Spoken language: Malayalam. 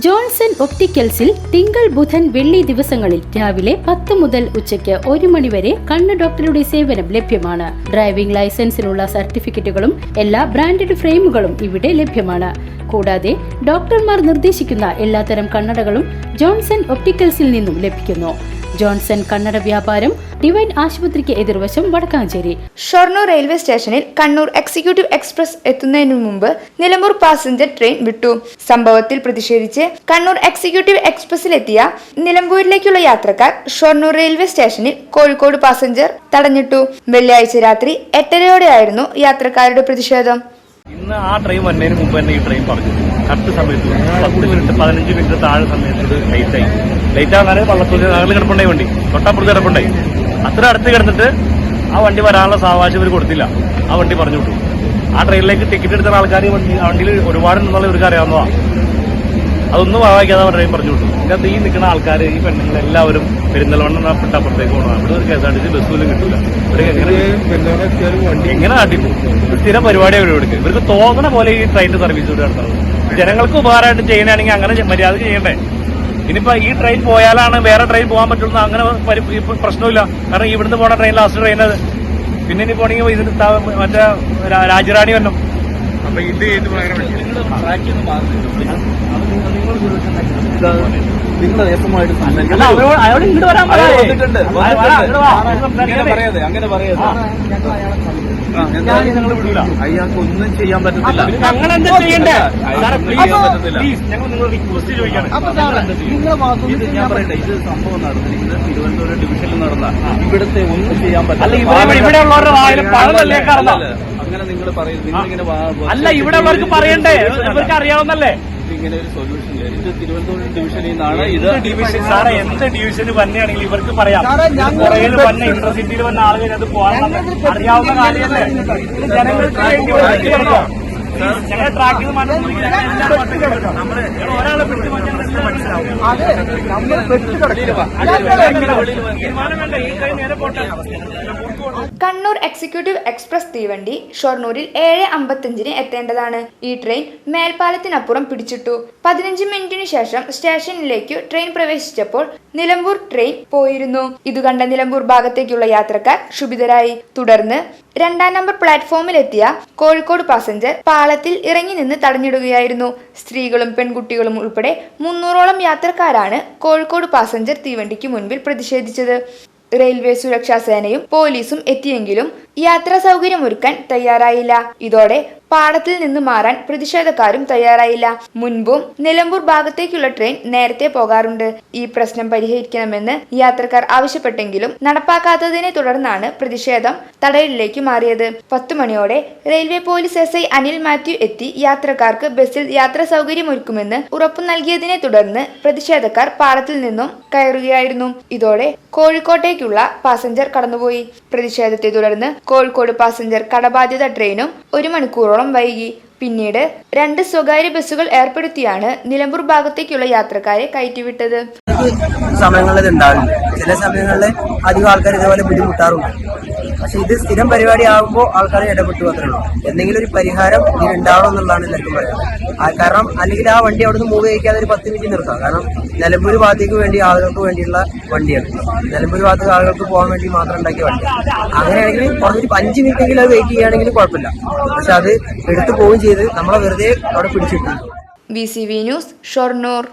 ജോൺസൺ ഒപ്റ്റിക്കൽസിൽ തിങ്കൾ ബുധൻ വെള്ളി ദിവസങ്ങളിൽ രാവിലെ പത്ത് മുതൽ ഉച്ചയ്ക്ക് ഒരു മണി വരെ കണ്ണ് ഡോക്ടറുടെ സേവനം ലഭ്യമാണ്. ഡ്രൈവിംഗ് ലൈസൻസിനുള്ള സർട്ടിഫിക്കറ്റുകളും എല്ലാ ബ്രാൻഡഡ് ഫ്രെയിമുകളും ഇവിടെ ലഭ്യമാണ്. കൂടാതെ ഡോക്ടർമാർ നിർദ്ദേശിക്കുന്ന എല്ലാത്തരം കണ്ണടകളും ജോൺസൺ ഒപ്റ്റിക്കൽസിൽ നിന്നും ലഭിക്കുന്നു. ജോൺസൺ കണ്ണട വ്യാപാരം ഡിവൈൻ ആശുപത്രിക്ക് എതിർവശം വടക്കാഞ്ചേരി. ഷൊർണൂർ റെയിൽവേ സ്റ്റേഷനിൽ കണ്ണൂർ എക്സിക്യൂട്ടീവ് എക്സ്പ്രസ് എത്തുന്നതിനു മുമ്പ് നിലമ്പൂർ പാസഞ്ചർ ട്രെയിൻ വിട്ടു. സംഭവത്തിൽ പ്രതിഷേധിച്ച് കണ്ണൂർ എക്സിക്യൂട്ടീവ് എക്സ്പ്രസിലെത്തിയ നിലമ്പൂരിലേക്കുള്ള യാത്രക്കാർ ഷൊർണൂർ റെയിൽവേ സ്റ്റേഷനിൽ കോഴിക്കോട് പാസഞ്ചർ തടഞ്ഞിട്ടു. വെള്ളിയാഴ്ച രാത്രി എട്ടരയോടെയായിരുന്നു യാത്രക്കാരുടെ പ്രതിഷേധം. ഇന്ന് ആ ട്രെയിൻ വരുന്നതിന് മുമ്പ് തന്നെ ഈ ട്രെയിൻ പറഞ്ഞു. കറക്റ്റ് സമയത്ത്. പത്ത് മിനിറ്റ് പതിനഞ്ച് മിനിറ്റ് താഴെ സമയത്ത് ഇത് ലേറ്റ് നേരെ ആകാൻ വള്ളത്തിൽ ഞങ്ങൾ കിടപ്പുണ്ടായി വണ്ടി. തൊട്ടപ്പുറത്ത് കിടപ്പുണ്ടായി. അത്ര അടുത്ത് കിടന്നിട്ട് ആ വണ്ടി വരാനുള്ള സാവകാശം ഇവർ കൊടുത്തില്ല. ആ വണ്ടി പറഞ്ഞു വിട്ടു. ആ ട്രെയിനിലേക്ക് ടിക്കറ്റ് എടുത്ത ആൾക്കാർ വണ്ടി വണ്ടിയിൽ ഒരുപാട് നിന്നുള്ള ഇവർക്ക് അറിയാവുന്നതാണ് അതൊന്നും വായിക്കാതെ ട്രെയിൻ പറഞ്ഞു വിട്ടു. ഇതിനകത്ത് ഈ നിൽക്കുന്ന ആൾക്കാർ ഈ പെണ്ണുങ്ങൾ എല്ലാവരും പെരുന്തൽമണ്ണ പെട്ട അപ്പുറത്തേക്ക് പോകണം അവിടെ ഒരു K S R T C bus പോലും കിട്ടില്ല ഇവർക്ക് എങ്ങനെ കാട്ടിപ്പോ സ്ഥിരം അവർ ഇവർക്ക് ഇവർക്ക് തോന്നണ പോലെ ഈ ട്രെയിനിന്റെ സർവീസ് ഇവിടെ നടത്തുന്നത്. ജനങ്ങൾക്ക് ഉപകാരമായിട്ട് ചെയ്യണമെങ്കിൽ അങ്ങനെ മര്യാദ മര്യാദയ്ക്ക് ചെയ്യണ്ടേ? ഇനിയിപ്പോ ഈ ട്രെയിൻ പോയാലാണ് വേറെ ട്രെയിൻ പോകാൻ പറ്റുള്ളൂ. അങ്ങനെ പ്രശ്നമില്ല. കാരണം ഇവിടുന്ന് പോണ ട്രെയിൻ ലാസ്റ്റ് ട്രെയിൻ അത് പിന്നെ ഇനി പോണെങ്കിൽ ഇതിന് മറ്റേ രാജറാണി വരണം. അപ്പൊ ഇത് ഏത് നിങ്ങൾ വരാം, അങ്ങോട്ട് വാ. അങ്ങനെ? പറയാതെ അങ്ങനെ പറയാതെ. അയാൾക്ക് ഒന്നും ചെയ്യാൻ പറ്റത്തില്ല. ഞങ്ങൾ എന്താ ചെയ്യണ്ടേ? ഇത് ഞാൻ പറയട്ടെ ഇത് സംഭവം നടന്നിരിക്കുന്നത് തിരുവനന്തപുരം ഡിവിഷനിൽ നടന്ന ഇവിടുത്തെ ഒന്നും ചെയ്യാൻ അല്ല, അങ്ങനെ നിങ്ങൾ പറയുന്നത് നിങ്ങൾ ഇങ്ങനെ അല്ല ഇവിടെ അവർക്ക് പറയണ്ടേ? ഇവർക്ക് അറിയാവുന്നല്ലേ? ഇങ്ങനെ ഒരു സൊല്യൂഷൻ ഇല്ല. ഇത് തിരുവനന്തപുരം ഡിവിഷനിൽ നിന്നാണ് ഇത് ഡിവിഷൻ സാറേ എന്ത് ഡിവിഷന് വന്നെയാണെങ്കിൽ ഇവർക്ക് പറയാം. പുറയിൽ വന്ന ഇന്റർസിറ്റിയിൽ വന്ന ആളുകൾ അത് പോകണം അറിയാവുന്ന കാര്യമല്ലേ? ജനങ്ങൾക്ക് വേണ്ടി. ഞങ്ങളെ ട്രാക്കിൽ ഒരാളെ മനസ്സിലാവും തീരുമാനം വേണ്ട. ഈ കൈ നേരെ പോട്ടെ. കണ്ണൂർ എക്സിക്യൂട്ടീവ് എക്സ്പ്രസ് തീവണ്ടി ഷൊർണൂരിൽ ഏഴ് അമ്പത്തഞ്ചിന് എത്തേണ്ടതാണ്. ഈ ട്രെയിൻ മേൽപ്പാലത്തിനപ്പുറം പിടിച്ചിട്ടു. പതിനഞ്ച് മിനിറ്റിന് ശേഷം സ്റ്റേഷനിലേക്കു ട്രെയിൻ പ്രവേശിച്ചപ്പോൾ നിലമ്പൂർ ട്രെയിൻ പോയിരുന്നു. ഇത് കണ്ട നിലമ്പൂർ ഭാഗത്തേക്കുള്ള യാത്രക്കാർ ക്ഷുഭിതരായി. തുടർന്ന് രണ്ടാം നമ്പർ പ്ലാറ്റ്ഫോമിലെത്തിയ കോഴിക്കോട് പാസഞ്ചർ പാളത്തിൽ ഇറങ്ങി നിന്ന് തടഞ്ഞിടുകയായിരുന്നു. സ്ത്രീകളും പെൺകുട്ടികളും ഉൾപ്പെടെ മുന്നൂറോളം യാത്രക്കാരാണ് കോഴിക്കോട് പാസഞ്ചർ തീവണ്ടിക്ക് മുൻപിൽ പ്രതിഷേധിച്ചത്. റെയിൽവേ സുരക്ഷാ സേനയും പോലീസും എത്തിയെങ്കിലും യാത്രാ സൗകര്യമൊരുക്കാൻ തയ്യാറായില്ല. ഇതോടെ പാടത്തിൽ നിന്ന് മാറാൻ പ്രതിഷേധക്കാരും തയ്യാറായില്ല. മുൻപും നിലമ്പൂർ ഭാഗത്തേക്കുള്ള ട്രെയിൻ നേരത്തെ പോകാറുണ്ട്. ഈ പ്രശ്നം പരിഹരിക്കണമെന്ന് യാത്രക്കാർ ആവശ്യപ്പെട്ടെങ്കിലും നടപ്പാക്കാത്തതിനെ തുടർന്നാണ് പ്രതിഷേധം തടയലിലേക്ക് മാറിയത്. പത്തു മണിയോടെ railway police S I Anil Mathew എത്തി യാത്രക്കാർക്ക് ബസ്സിൽ യാത്രാ സൗകര്യമൊരുക്കുമെന്ന് ഉറപ്പു നൽകിയതിനെ തുടർന്ന് പ്രതിഷേധക്കാർ പാളത്തിൽ നിന്നും കയറുകയായിരുന്നു. ഇതോടെ കോഴിക്കോട്ടേക്കുള്ള പാസഞ്ചർ കടന്നുപോയി. പ്രതിഷേധത്തെ തുടർന്ന് കോഴിക്കോട് പാസഞ്ചർ കടബാധ്യത ട്രെയിനും ഒരു മണിക്കൂറോളം വൈകി. പിന്നീട് രണ്ട് സ്വകാര്യ ബസ്സുകൾ ഏർപ്പെടുത്തിയാണ് നിലമ്പൂർ ഭാഗത്തേക്കുള്ള യാത്രക്കാരെ കയറ്റിവിട്ടത്. സമയങ്ങളിൽ ഉണ്ടാവില്ല ചില സമയങ്ങളിൽ അധികം ആൾക്കാർ ഇതേപോലെ ബുദ്ധിമുട്ടാറുണ്ട്. പക്ഷെ ഇത് സ്ഥിരം പരിപാടി ആകുമ്പോൾ ആൾക്കാർ ഇടപെട്ടു മാത്രമേ ഉള്ളൂ. എന്തെങ്കിലും ഒരു പരിഹാരം ഇതിന് ഉണ്ടാവണം എന്നുള്ളതാണ് എല്ലാവർക്കും പറയുന്നത് കാരണം അല്ലെങ്കിൽ ആ വണ്ടി അവിടുന്ന് മൂവ് ചെയ്യിക്കാതെ ഒരു പത്ത് മിനിറ്റ് നിർത്താം. കാരണം നിലമ്പൂർ ഭാഗത്തേക്ക് വേണ്ടി ആളുകൾക്ക് വേണ്ടിയുള്ള വണ്ടിയാണ്. നിലമ്പൂർ ഭാഗത്ത് ആളുകൾക്ക് പോകാൻ വേണ്ടി മാത്രം ഉണ്ടാക്കിയ വണ്ടി. അങ്ങനെയാണെങ്കിൽ കുറഞ്ഞൊരു അഞ്ച് മിനിറ്റെങ്കിലും അത് വെയിറ്റ് ചെയ്യുകയാണെങ്കിൽ കുഴപ്പമില്ല. പക്ഷെ അത് എടുത്തു പോവുകയും ചെയ്ത് നമ്മളെ വെറുതെ അവിടെ പിടിച്ചിട്ടു B C V news Shoranur.